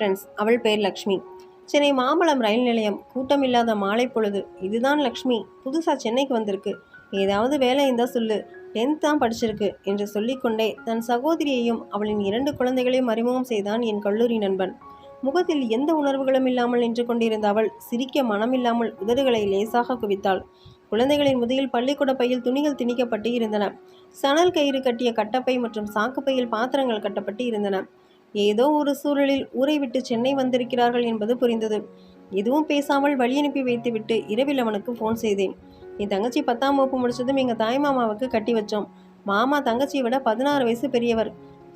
Friends அவள் பேர் லக்ஷ்மி. சென்னை மாம்பழம் ரயில் நிலையம் கூட்டம் இல்லாத மாலை பொழுது இதுதான் லக்ஷ்மி புதுசாக சென்னைக்கு வந்திருக்கு. ஏதாவது வேலை இருந்தால் சொல்லு. டென்த் தான் படிச்சிருக்கு என்று சொல்லிக்கொண்டே தன் சகோதரியையும் அவளின் இரண்டு குழந்தைகளையும் அறிமுகம் செய்தான் என் கல்லூரி நண்பன். முகத்தில் எந்த உணர்வுகளும் இல்லாமல் நின்று கொண்டிருந்த அவள் சிரிக்க மனமில்லாமல் உதடுகளை லேசாக குவித்தாள். குழந்தைகளின் முதுகில் பள்ளிக்கூட பையில் துணிகள் திணிக்கப்பட்டு இருந்தன. சணல் கயிறு கட்டிய கட்டப்பை மற்றும் சாக்குப்பையில் பாத்திரங்கள் கட்டப்பட்டு இருந்தன. ஏதோ ஒரு சூழலில் ஊரை விட்டு சென்னை வந்திருக்கிறார்கள் என்பது புரிந்தது. எதுவும் பேசாமல் வழி அனுப்பி வைத்துவிட்டு இரவில் அவனுக்கு ஃபோன் செய்தேன். என் தங்கச்சி பத்தாம் வகுப்பு முடிச்சதும் எங்கள் தாய் மாமாவுக்கு கட்டி வச்சோம். மாமா தங்கச்சியை விட பதினாறு வயசு பெரியவர்.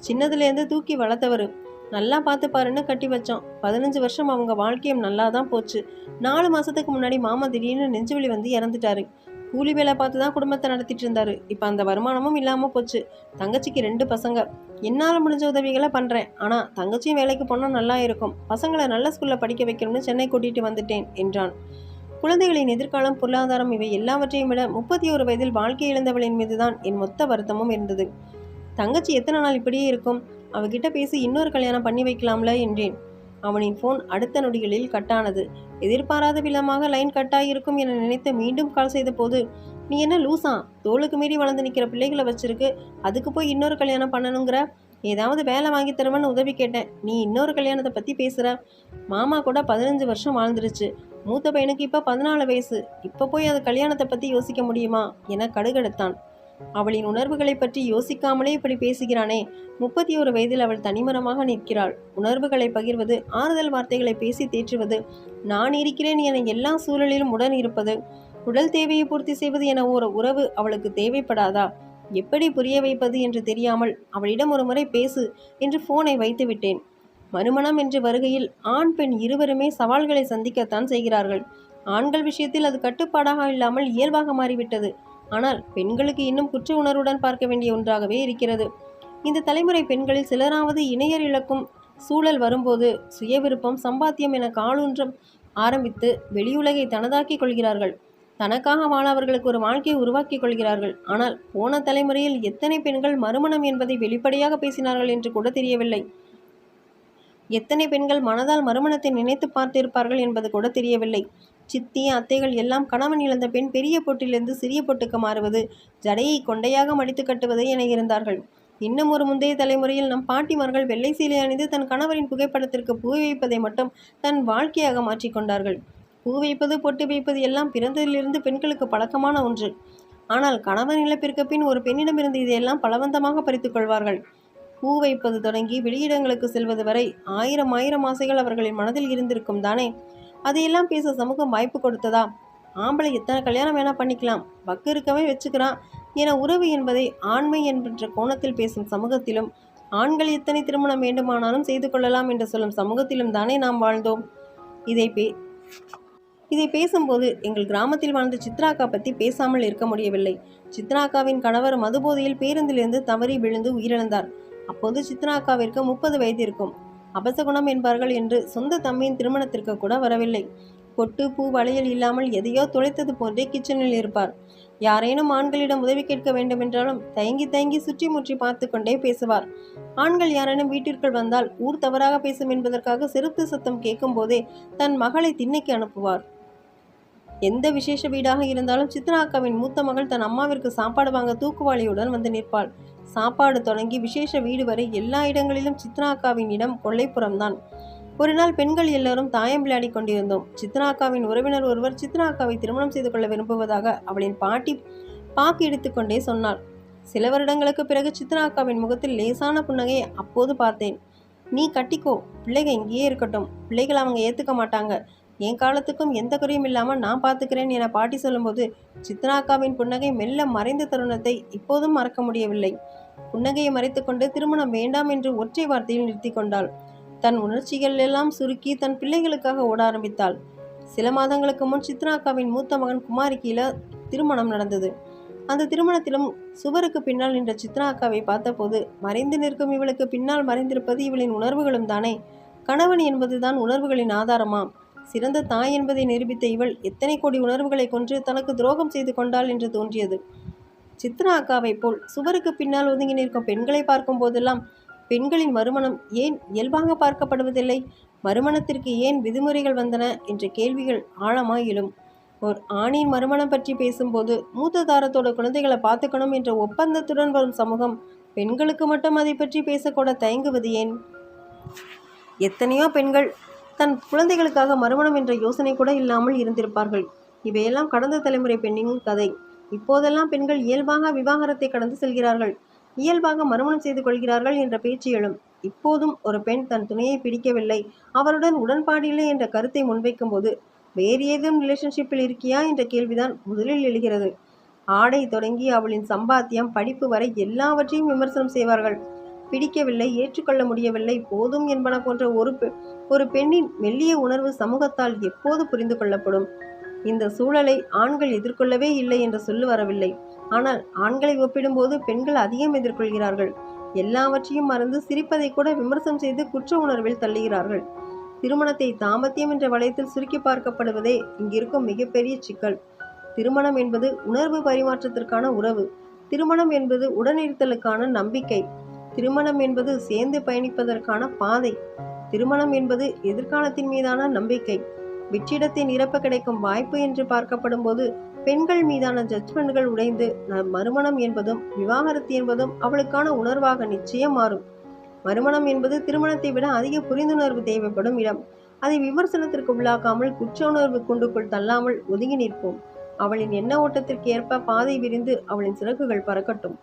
சின்னதுலேருந்து தூக்கி வளர்த்தவர். நல்லா பார்த்து பாருன்னு கட்டி வச்சோம். பதினஞ்சு வருஷம் அவங்க வாழ்க்கையும் நல்லா தான் போச்சு. நாலு மாதத்துக்கு முன்னாடி மாமா திடீர்னு நெஞ்சுவலி வந்து இறந்துட்டாரு. கூலி வேலை பார்த்து தான் குடும்பத்தை நடத்திட்டு இருந்தாரு. இப்போ அந்த வருமானமும் இல்லாமல் போச்சு. தங்கச்சிக்கு ரெண்டு பசங்க. என்னால் முடிஞ்ச உதவிகளை பண்ணுறேன் ஆனால் தங்கச்சியும் வேலைக்கு போனால் நல்லா இருக்கும். பசங்களை நல்ல ஸ்கூலில் படிக்க வைக்கணும்னு சென்னை கூட்டிகிட்டு வந்துட்டேன் என்றான். குழந்தைகளின் எதிர்காலம் பொருளாதாரம் இவை எல்லாவற்றையும் விட முப்பத்தி ஒரு வயதில் வாழ்க்கை இழந்தவளின் மீதுதான் என் மொத்த வருத்தமும் இருந்தது. தங்கச்சி எத்தனை நாள் இப்படியே இருக்கும்? அவகிட்ட பேசி இன்னொரு கல்யாணம் பண்ணி வைக்கலாம்ல என்றேன். அவனின் ஃபோன் அடுத்த நொடிகளில் கட்டானது எதிர்பாராத விதமாக லைன் கட்டாயிருக்கும் என நினைத்து மீண்டும் கால் செய்த போது நீ என்ன லூசா? தோளுக்கு மீறி வளர்ந்து நிற்கிற பிள்ளைகளை வச்சிருக்கு. அதுக்கு போய் இன்னொரு கல்யாணம் பண்ணணுங்கிற? ஏதாவது வேலை வாங்கி தருவேன்னு உதவி கேட்டேன். நீ இன்னொரு கல்யாணத்தை பற்றி பேசுகிற மாமா கூட பதினஞ்சு வருஷம் வாழ்ந்துருச்சு. மூத்த பையனுக்கு இப்போ பதினாலு வயசு. இப்போ போய் அது கல்யாணத்தை பற்றி யோசிக்க முடியுமா? என கடுகெடுத்தான். அவளின் உணர்வுகளை பற்றி யோசிக்காமலே இப்படி பேசுகிறானே. முப்பத்தி ஒரு வயதில் அவள் தனிமரமாக நிற்கிறாள். உணர்வுகளை பகிர்வது ஆறுதல் வார்த்தைகளை பேசி தேற்றுவது நான் இருக்கிறேன் என எல்லா சூழலிலும் உடன் இருப்பது உடல் தேவையை பூர்த்தி செய்வது என ஒரு உறவு அவளுக்கு தேவைப்படாதா? எப்படி புரிய வைப்பது என்று தெரியாமல் அவளிடம் ஒரு முறை பேசு என்று போனை வைத்து விட்டேன். மறுமணம் என்று வருகையில் ஆண் பெண் இருவருமே சவால்களை சந்திக்கத்தான் செய்கிறார்கள். ஆண்கள் விஷயத்தில் அது கட்டுப்பாடாக இல்லாமல் இயல்பாக மாறிவிட்டது. ஆனால் பெண்களுக்கு இன்னும் குற்ற உணர்வுடன் பார்க்க வேண்டிய ஒன்றாகவே இருக்கிறது. இந்த தலைமுறை பெண்களில் சிலராவது இணையர் இழக்கும் சூழல் வரும்போது சுய விருப்பம் சம்பாத்தியம் என காலூன்றம் ஆரம்பித்து வெளியுலகை தனதாக்கிக் கொள்கிறார்கள். தனக்காக வாழ அவர்களுக்கு ஒரு வாழ்க்கையை உருவாக்கிக் கொள்கிறார்கள். ஆனால் போன தலைமுறையில் எத்தனை பெண்கள் மறுமணம் என்பதை வெளிப்படையாக பேசினார்கள் என்று கூட தெரியவில்லை. எத்தனை பெண்கள் மனதால் மறுமணத்தை நினைத்து பார்த்திருப்பார்கள் என்பது கூட தெரியவில்லை. சித்தி அத்தைகள் எல்லாம் கணவன் இழந்த பெண் பெரிய பொட்டிலிருந்து சிறிய பொட்டுக்கு மாறுவது ஜடையை கொண்டையாக மடித்து கட்டுவது என இருந்தார்கள். இன்னும் ஒரு முந்தைய தலைமுறையில் நம் பாட்டிமார்கள் வெள்ளை சீலை அணிந்து தன் கணவரின் புகைப்படத்திற்கு பூ வைப்பதை மட்டும் தன் வாழ்க்கையாக மாற்றிக்கொண்டார்கள் பூ வைப்பது பொட்டு வைப்பது எல்லாம் பிறந்ததிலிருந்து பெண்களுக்கு பழக்கமான ஒன்று. ஆனால் கணவன் இழப்பிற்கு பின் ஒரு பெண்ணிடமிருந்து இதையெல்லாம் பலவந்தமாக பறித்துக் கொள்வார்கள். பூ வைப்பது தொடங்கி வெளியிடங்களுக்கு செல்வது வரை ஆயிரம் ஆயிரம் ஆசைகள் அவர்களின் மனதில் இருந்திருக்கும் தானே. அதையெல்லாம் பேச சமூகம் வாய்ப்பு கொடுத்ததா? ஆம்பளை எத்தனை கல்யாணம் வேணால் பண்ணிக்கலாம். வக்கு இருக்கவே வச்சுக்கிறான். என உறவு என்பதை ஆண்மை என்கின்ற கோணத்தில் பேசும் சமூகத்திலும் ஆண்கள் எத்தனை திருமணம் வேண்டுமானாலும் செய்து கொள்ளலாம் என்று சொல்லும் சமூகத்திலும் தானே நாம் வாழ்ந்தோம். இதை பே இதை பேசும்போது எங்கள் கிராமத்தில் வாழ்ந்த சித்ராக்கா பற்றி பேசாமல் இருக்க முடியவில்லை. சித்ராக்காவின் கணவர் மதுபோதையில் பேருந்திலிருந்து தவறி விழுந்து உயிரிழந்தார். அப்போது சித்ராக்காவிற்கு முப்பது வயது இருக்கும். அபசகுணம் என்பார்கள் என்று சொந்த தம்பியின் திருமணத்திற்கு கூட வரவில்லை. பொட்டு பூ வளையல் இல்லாமல் எதையோ துளைத்தது போன்றே கிச்சனில் இருப்பார். யாரேனும் ஆண்களிடம் உதவி கேட்க வேண்டுமென்றாலும் தயங்கி தயங்கி சுற்றி முற்றி பார்த்து கொண்டே பேசுவார். ஆண்கள் யாரேனும் வீட்டிற்குள் வந்தால் ஊர் தவறாக பேசும் என்பதற்காக சிறுத்து சத்தம் கேட்கும் போதே தன் மகளை திண்ணைக்கு அனுப்புவார். எந்த விசேஷ வீடாக இருந்தாலும் சித்ரா அக்காவின் மூத்த மகள் தன் அம்மாவிற்கு சாப்பாடு வாங்க தூக்குவாளியுடன் வந்து நிற்பாள். சாப்பாடு தொடங்கி விசேஷ வீடு வரை எல்லா இடங்களிலும் சித்ரா அக்காவின் இடம் கொள்ளைப்புறம்தான் ஒரு நாள் பெண்கள் எல்லாரும் தாயம் விளையாடி கொண்டிருந்தோம். சித்ரா அக்காவின் உறவினர் ஒருவர் சித்ரா அக்காவை திருமணம் செய்து கொள்ள விரும்புவதாக அவளின் பாட்டி பாக்கு எடுத்துக்கொண்டே சொன்னாள். சில வருடங்களுக்கு பிறகு சித்ரா அக்காவின் முகத்தில் லேசான புன்னகையை அப்போது பார்த்தேன். நீ கட்டிக்கோ. பிள்ளைங்க இங்கேயே இருக்கட்டும். பிள்ளைகள் அவங்க ஏற்றுக்க மாட்டாங்க. என் காலத்துக்கும் எந்த குறையும் இல்லாமல் நான் பார்த்துக்கிறேன் என பாட்டி சொல்லும்போது சித்ராக்காவின் புன்னகை மெல்ல மறைந்த தருணத்தை இப்போதும் மறக்க முடியவில்லை. புன்னகையை மறைத்துக்கொண்டு திருமணம் வேண்டாம் என்று ஒற்றை வார்த்தையில் நிறுத்தி கொண்டாள். தன் உணர்ச்சிகள் எல்லாம் சுருக்கி தன் பிள்ளைகளுக்காக ஓட ஆரம்பித்தாள். சில மாதங்களுக்கு முன் சித்ராக்காவின் மூத்த மகன் குமாரிக்கில திருமணம் நடந்தது. அந்த திருமணத்திலும் சுவருக்கு பின்னால் நின்ற சித்ரா அக்காவை பார்த்தபோது மறைந்து நிற்கும் இவளுக்கு பின்னால் மறைந்திருப்பது இவளின் உணர்வுகளும் தானே. கணவன் என்பதுதான் உணர்வுகளின் ஆதாரமாம். சிறந்த தாய் என்பதை நிரூபித்த இவள் எத்தனை கோடி உணர்வுகளை கொன்று தனக்கு துரோகம் செய்து கொண்டாள் என்று தோன்றியது. சித்ரா அக்காவைப் போல் சுவருக்கு பின்னால் ஒதுங்கி நிற்கும் பெண்களை பார்க்கும் போதெல்லாம் பெண்களின் மறுமணம் ஏன் இயல்பாக பார்க்கப்படுவதில்லை? மறுமணத்திற்கு ஏன் விதிமுறைகள் வந்தன? என்ற கேள்விகள் ஆழமாய் எழும் ஒரு ஆணின் மறுமணம் பற்றி பேசும்போது மூத்த தாரத்தோட குழந்தைகளை பார்த்துக்கணும் என்ற ஒப்பந்தத்துடன் வரும் சமூகம் பெண்களுக்கு மட்டும் அதை பற்றி பேசக்கூட தயங்குவது ஏன்? எத்தனையோ பெண்கள் தன் குழந்தைகளுக்காக மறுமணம் என்ற யோசனை கூட இல்லாமல் இருந்திருப்பார்கள். இவையெல்லாம் கடந்த தலைமுறை பெண்ணின் கதை. இப்போதெல்லாம் பெண்கள் இயல்பாக விவாகரத்தை கடந்து செல்கிறார்கள். இயல்பாக மறுமணம் செய்து கொள்கிறார்கள் என்ற பேச்சு எழும். இப்போதும் ஒரு பெண் தன் துணையை பிடிக்கவில்லை. அவருடன் உடன்பாடு இல்லை என்ற கருத்தை முன்வைக்கும் போது வேறு ஏதும் ரிலேஷன்ஷிப்பில் இருக்கியா? என்ற கேள்விதான் முதலில் எழுகிறது. ஆடை தொடங்கி அவளின் சம்பாத்தியம் படிப்பு வரை எல்லாவற்றையும் விமர்சனம் செய்வார்கள். பிடிக்கவில்லை ஏற்றுக்கொள்ள முடியவில்லை போதும் என்பன போன்ற ஒரு ஒரு பெண்ணின் மெல்லிய உணர்வு சமூகத்தால் எப்போது புரிந்து கொள்ளப்படும்? இந்த சூழலை ஆண்கள் எதிர்கொள்ளவே இல்லை என்று சொல்லு வரவில்லை. ஆனால் ஆண்களை ஒப்பிடும்போது பெண்கள் அதிகம் எதிர்கொள்கிறார்கள். எல்லாவற்றையும் மறந்து சிரிப்பதை கூட விமர்சனம் செய்து குற்ற உணர்வில் தள்ளுகிறார்கள். திருமணத்தை தாமத்தியம் என்ற வளையத்தில் சுருக்கி பார்க்கப்படுவதே இங்கிருக்கும் மிகப்பெரிய சிக்கல். திருமணம் என்பது உணர்வு பரிமாற்றத்திற்கான உறவு. திருமணம் என்பது உடனிருத்தலுக்கான நம்பிக்கை. திருமணம் என்பது சேர்ந்து பயணிப்பதற்கான பாதை. திருமணம் என்பது எதிர்காலத்தின் மீதான நம்பிக்கை. வெற்றிடத்தை நிரப்ப கிடைக்கும் வாய்ப்பு என்று பார்க்கப்படும் போது பெண்கள் மீதான ஜட்ஜ்மெண்ட்கள் உடைந்து மறுமணம் என்பதும் விவாகரத்து என்பதும் அவளுக்கான உணர்வாக நிச்சயம் மாறும். மறுமணம் என்பது திருமணத்தை விட அதிக புரிந்துணர்வு தேவைப்படும் இடம். அதை விமர்சனத்திற்கு உள்ளாக்காமல் குற்ற உணர்வு குண்டுக்குள் தள்ளாமல் ஒதுங்கி நிற்போம். அவளின் எண்ண ஓட்டத்திற்கு ஏற்ப பாதை விரிந்து அவளின் சிறகுகள் பறக்கட்டும்.